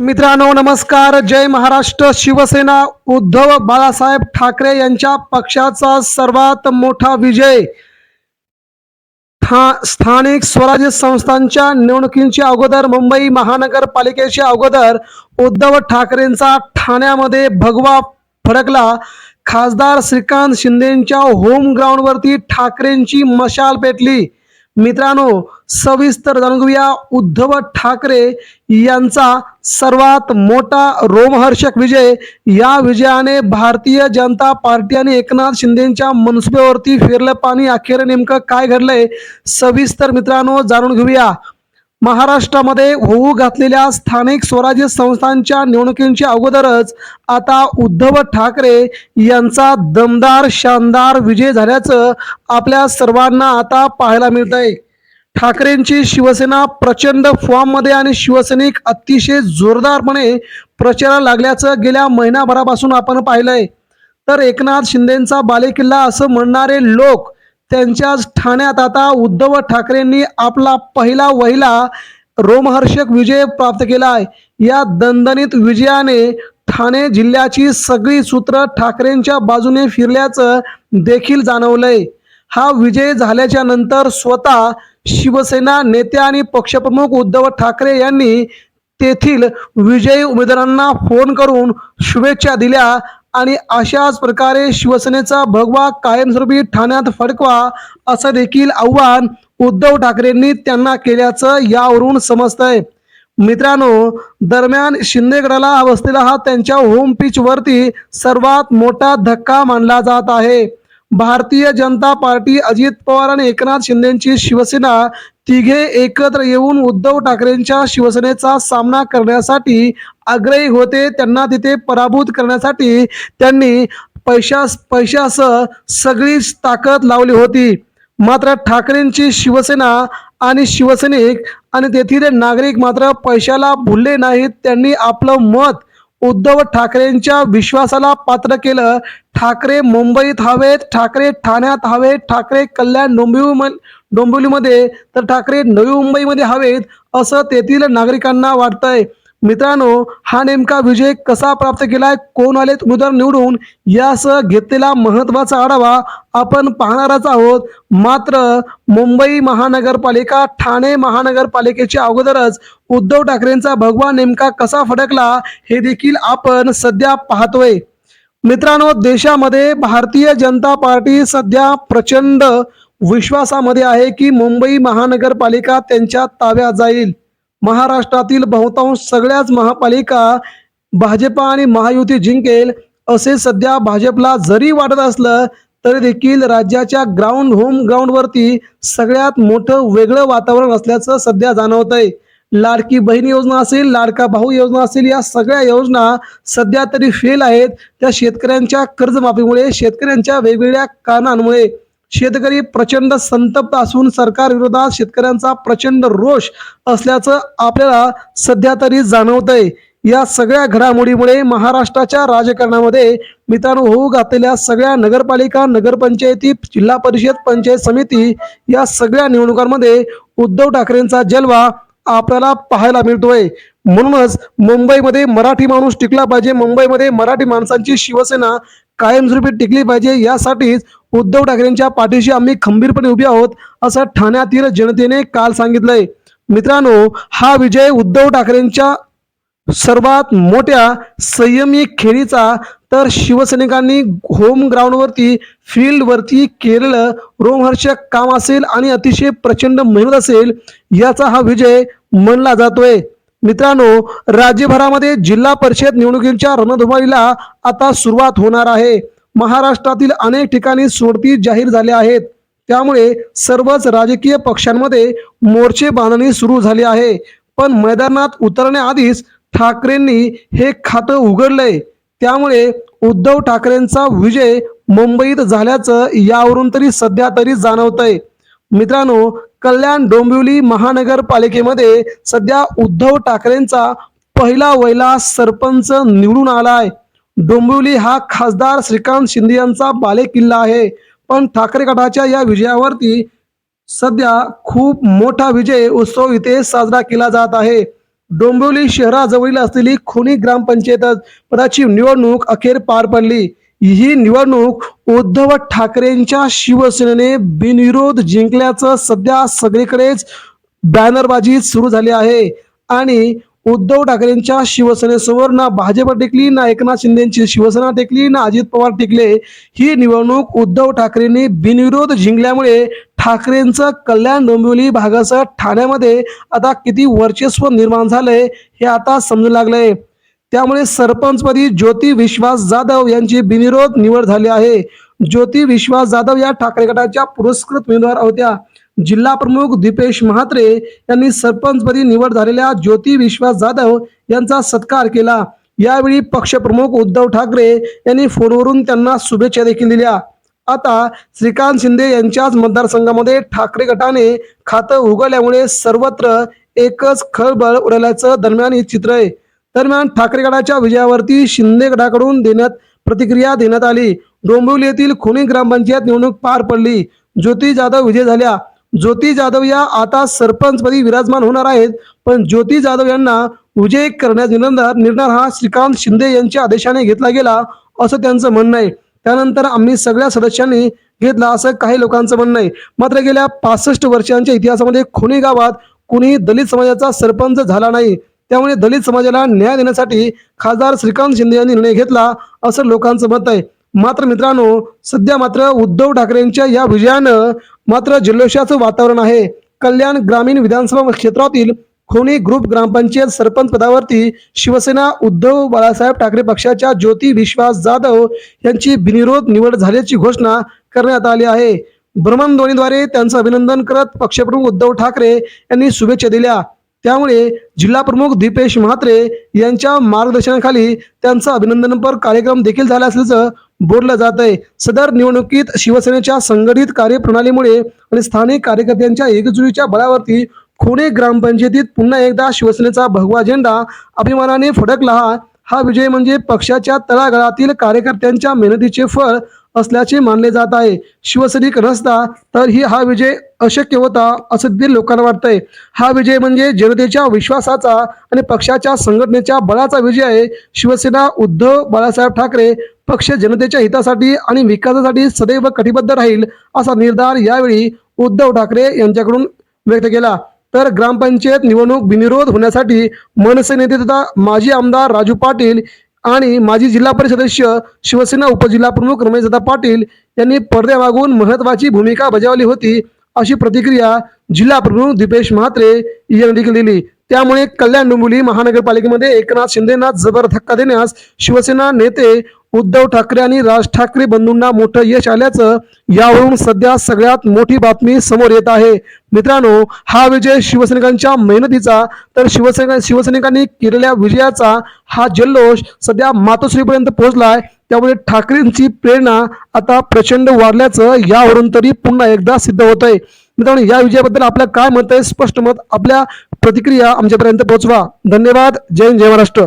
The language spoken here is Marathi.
मित्रांनो नमस्कार. जय महाराष्ट्र. शिवसेना उद्धव बाळासाहेब ठाकरे यांच्या पक्षाचा सर्वात मोठा विजय. स्थानिक स्वराज्य संस्थांच्या निवडणुकींच्या अगोदर मुंबई महानगरपालिकेच्या अगोदर उद्धव ठाकरेंचा ठाण्यामध्ये भगवा फडकला. खासदार श्रीकांत शिंदेच्या होम ग्राउंडवरती ठाकरेंची मशाल पेटली. मित्रांनो सविस्तर जाणून घेऊया उद्धव ठाकरे यांचा सर्वात मोठा रोमहर्षक विजय. या विजयाने भारतीय जनता पार्टी आणि एकनाथ शिंदेच्या मनसुबेवरती फिरलं पाणी. अखेर नेमकं काय घडलंय? सविस्तर मित्रांनो जाणून घेऊया. महाराष्ट्रामध्ये होऊ घातलेल्या स्थानिक स्वराज्य संस्थांच्या निवडणुकींच्या अगोदरच आता उद्धव ठाकरे यांचा दमदार शानदार विजय झाल्याचं आपल्या सर्वांना आता पाहायला मिळत आहे ठाकरेंची शिवसेना प्रचंड फॉर्ममध्ये आणि शिवसैनिक अतिशय जोरदारपणे प्रचाराला लागल्याचं गेल्या महिनाभरापासून आपण पाहिलंय. तर एकनाथ शिंदेचा बालेकिल्ला असं म्हणणारे लोक त्यांच्याच ठाण्यात आता उद्धव ठाकरेंनी आपला पहिला वहिला रोमहर्षक विजय प्राप्त केला आहे. या दणदणीत विजयाने ठाणे जिल्ह्याची सगळी सूत्र ठाकरेंच्या बाजूने फिरल्याचं देखील जाणवलंय. हा विजय झाल्याच्यानंतर स्वतः शिवसेना नेते आणि पक्षप्रमुख उद्धव ठाकरे यांनी तेथील विजयी उमेदवारांना फोन करून शुभेच्छा दिल्या. आणि अशाच प्रकारे शिवसेनेचा भगवा कायमस्वरूपी ठाण्यात फडकवा असं देखील आव्हान उद्धव ठाकरेंनी त्यांना केल्याचं यावरून समजतंय. मित्रांनो दरम्यान शिंदेगडाला बसलेला हा त्यांच्या होम पिच वरती सर्वात मोठा धक्का मानला जात आहे. भारतीय जनता पार्टी अजित पवार आणि एकनाथ शिंदेची शिवसेना तिघे एकत्र येऊन उद्धव ठाकरेंच्या शिवसेनेचा सामना करण्यासाठी आग्रही होते. त्यांना तिथे पराभूत करण्यासाठी त्यांनी पैशा पैशासह सगळीच ताकद लावली होती. मात्र ठाकरेंची शिवसेना आणि शिवसैनिक आणि तेथील नागरिक मात्र पैशाला भुलले नाहीत. त्यांनी आपलं मत उद्धव ठाकरेंच्या विश्वासाला पात्र केलं. ठाकरे मुंबईत हवेत ठाकरे ठाण्यात हवेत ठाकरे कल्याण डोंबिवली डोंबिवलीमध्ये तर ठाकरे नवी मुंबईमध्ये हवेत असं तेथील नागरिकांना वाटतंय. मित्रांनो हा नेमका विजय कसा प्राप्त केलाय कोण आलेत उमेदवार निवडून यासह घेतलेला महत्त्वाचा आढावा आपण पाहणारच आहोत. मात्र मुंबई महानगरपालिका ठाणे महानगरपालिकेच्या अगोदरच उद्धव ठाकरेंचा भगवा नेमका कसा फडकला हे देखील आपण सध्या पाहतोय. मित्रांनो देशामध्ये भारतीय जनता पार्टी सध्या प्रचंड विश्वासामध्ये आहे की मुंबई महानगरपालिका त्यांच्या ताब्यात जाईल. महाराष्ट्रातील बहुतांश सगळ्याच महापालिका भाजपा आणि महायुती जिंकेल असे सध्या भाजपला जरी वाटत असलं तरी देखील राज्याच्या ग्राउंड होम ग्राउंडवरती सगळ्यात मोठं वेगळं वातावरण असल्याचं सध्या जाणवत आहे लाडकी बहीण योजना असेल लाडका भाऊ योजना असेल या सगळ्या योजना सध्या तरी फेल आहेत. त्या शेतकऱ्यांच्या कर्जमाफीमुळे शेतकऱ्यांच्या वेगवेगळ्या कारणांमुळे शेतकरी प्रचंड संतप्त असून सरकार विरोधात शेतकऱ्यांचा प्रचंड रोष असल्याचं आपल्याला सध्या तरी जाणवतंय. या सगळ्या घडामोडीमुळे महाराष्ट्राच्या राजकारणामध्ये मित्रांनो होऊ घातलेल्या सगळ्या नगरपालिका नगरपंचायती जिल्हा परिषद पंचायत समिती या सगळ्या निवडणुकांमध्ये उद्धव ठाकरेंचा जलवा आपल्याला पाहायला मिळतोय. म्हणूनच मुंबईमध्ये मराठी माणूस टिकला पाहिजे. मुंबईमध्ये मराठी माणसांची शिवसेना कायमस्वरूपी टिकली पाहिजे. यासाठीच उद्धव ठाकरेंच्या पाठीशी आम्ही खंबीरपणे उभे आहोत असं ठाण्यातील जनतेने काल सांगितलंय. मित्रांनो हा विजय उद्धव ठाकरेंच्या सर्वात मोठ्या संयमी खेळीचा तर शिवसैनिकांनी होम ग्राउंडवरती फील्डवरती केलेलं रोमहर्षक काम असेल आणि अतिशय प्रचंड मेहनत असेल याचा हा विजय म्हणला जातोय. मित्रांनो राज्यभरामध्ये जिल्हा परिषद निवडणुकीच्या रणधुमाळीला आता सुरुवात होणार आहे. महाराष्ट्रातील अनेक ठिकाणी सोडती जाहीर झाल्या आहेत. त्यामुळे सर्वच राजकीय पक्षांमध्ये मोर्चे बांधणी सुरू झाली आहे. पण मैदानात उतरण्याआधीच ठाकरेंनी हे खातं उघडलंय. त्यामुळे उद्धव ठाकरेंचा विजय मुंबईत झाल्याचं यावरून तरी सध्या तरी जाणवतंय. मित्रांनो कल्याण डोंबिवली महानगरपालिकेमध्ये सध्या उद्धव ठाकरेंचा पहिला वहिला सरपंच निवडून आलाय. डोंबिवली हा खासदार श्रीकांत शिंदे यांचा बालेकिल्ला आहे. पण ठाकरे गटाच्या या विजयावरती सध्या खूप मोठा विजय उत्सव इथे साजरा केला जात आहे. डोंबिवली शहराजवळील असलेली खोनी ग्रामपंचायत पदाची निवडणूक अखेर पार पडली. ही निवडणूक उद्धव ठाकरेंच्या शिवसेनेने बिनविरोध जिंकल्याचं सध्या सगळीकडेच बॅनरबाजी सुरू झाली आहे. आणि उद्धव ठाकरेंच्या शिवसेनेसमोर ना भाजप टेकली ना एकनाथ शिंदेची शिवसेना टेकली ना अजित पवार टेकले. ही निवडणूक उद्धव ठाकरेंनी बिनविरोध जिंकल्यामुळे ठाकरेंचं कल्याण डोंबिवली भागासह ठाण्यामध्ये आता किती वर्चस्व निर्माण झालंय हे आता समजू लागलंय. त्यामुळे सरपंचपदी ज्योती विश्वास जाधव यांची बिनविरोध निवड झाली आहे. ज्योती विश्वास जाधव या ठाकरे गटाच्या पुरस्कृत उमेदवार होत्या. जिल्हा प्रमुख दीपेश म्हात्रे यांनी सरपंचपदी निवड झालेल्या ज्योती विश्वास जाधव यांचा सत्कार केला. यावेळी पक्षप्रमुख उद्धव ठाकरे यांनी फोनवरून त्यांना शुभेच्छा देखील दिल्या. आता श्रीकांत शिंदे यांच्याच मतदारसंघामध्ये ठाकरे गटाने खातं उघडल्यामुळे सर्वत्र एकच खळबळ उडाल्याचं दरम्यान हे चित्र आहे. दरम्यान ठाकरेगडाच्या विजयावरती शिंदे गडाकडून देण्यात प्रतिक्रिया देण्यात आली. डोंबिवली येथील खुनी ग्रामपंचायत निवडणूक पार पडली. ज्योती जाधव विजय झाल्या. ज्योती जाधव या आता सरपंचपदी विराजमान होणार आहेत. पण ज्योती जाधव यांना विजय करण्याचा निर्णय निर्णय हा श्रीकांत शिंदे यांच्या आदेशाने घेतला गेला असं त्यांचं म्हणणं आहे. त्यानंतर आम्ही सगळ्या सदस्यांनी घेतला असं काही लोकांचं म्हणणं आहे. मात्र गेल्या पासष्ट वर्षांच्या इतिहासामध्ये खुनी गावात कुणी दलित समाजाचा सरपंच झाला नाही. त्यामुळे दलित समाजाला न्याय देण्यासाठी खासदार श्रीकांत शिंदे यांनी निर्णय घेतला असं लोकांचं मत आहे. मात्र मित्रांनो सध्या मात्र उद्धव ठाकरेंच्या या विजयानं मात्र जल्लोषाचं वातावरण आहे. कल्याण ग्रामीण विधानसभा क्षेत्रातील खोनी ग्रुप ग्रामपंचायत सरपंच पदावरती शिवसेना उद्धव बाळासाहेब ठाकरे पक्षाच्या ज्योती विश्वास जाधव यांची बिनविरोध निवड झाल्याची घोषणा करण्यात आली आहे. भ्रमणध्वनीद्वारे त्यांचं अभिनंदन करत पक्षप्रमुख उद्धव ठाकरे यांनी शुभेच्छा दिल्या. त्यामुळे जिल्हा प्रमुख दीपेश म्हात्रे यांच्या मार्गदर्शनाखाली त्यांचा अभिनंदनपर कार्यक्रम देखील झाला असल्याचं बोललं जात आहे. सदर निवडणुकीत शिवसेनेच्या संघटित कार्यप्रणालीमुळे आणि स्थानिक कार्यकर्त्यांच्या एकजुटीच्या बळावरती खोणे ग्रामपंचायतीत पुन्हा एकदा शिवसेनेचा भगवा झेंडा अभिमानाने फडकला हा. हा विजय म्हणजे पक्षाच्या तळागाळातील कार्यकर्त्यांच्या मेहनतीचे फळ असल्याचे मानले जात आहे. शिवसैनिक नसता तर ही हा विजय अशक्य होता असं देखील लोकांना वाटतंय. हा विजय म्हणजे जनतेच्या विश्वासाचा आणि पक्षाच्या संघटनेच्या बळाचा विजय आहे. शिवसेना उद्धव बाळासाहेब ठाकरे पक्ष जनतेच्या हितासाठी आणि विकासासाठी सदैव कटिबद्ध राहील असा निर्धार यावेळी उद्धव ठाकरे यांच्याकडून व्यक्त केला. तर ग्रामपंचायत निवडणूक बिनविरोध होण्यासाठी मनसे नेते तथा माजी आमदार राजू पाटील आणि माजी जिल्हा परिषद सदस्य शिवसेना उपजिल्हा प्रमुख रमेशदादा पाटील यांनी पडद्यामागून महत्वाची भूमिका बजावली होती अशी प्रतिक्रिया जिल्हा प्रमुख दीपेश म्हात्रे यांनी देखील दिली. त्यामुळे कल्याण डोंबिवली महानगरपालिकेमध्ये एकनाथ शिंदेना जबर धक्का देण्यास शिवसेना नेते उद्धव ठाकरे आणि राज ठाकरे बंधूंना मोठं यश आल्याचं यावरून सध्या सगळ्यात मोठी बातमी समोर येत आहे. मित्रांनो हा विजय शिवसैनिकांच्या मेहनतीचा तर शिवसैनिक शिवसैनिकांनी केलेल्या विजयाचा हा जल्लोष सध्या मातोश्रीपर्यंत पोहोचलाय. त्यामुळे ठाकरेंची प्रेरणा आता प्रचंड वाढल्याचं यावरून तरी पुन्हा एकदा सिद्ध होत आहे मित्रांनो या विजयाबद्दल आपलं काय मत आहे? स्पष्ट मत आपल्या प्रतिक्रिया आमच्यापर्यंत पोहोचवा. धन्यवाद. जय जय महाराष्ट्र.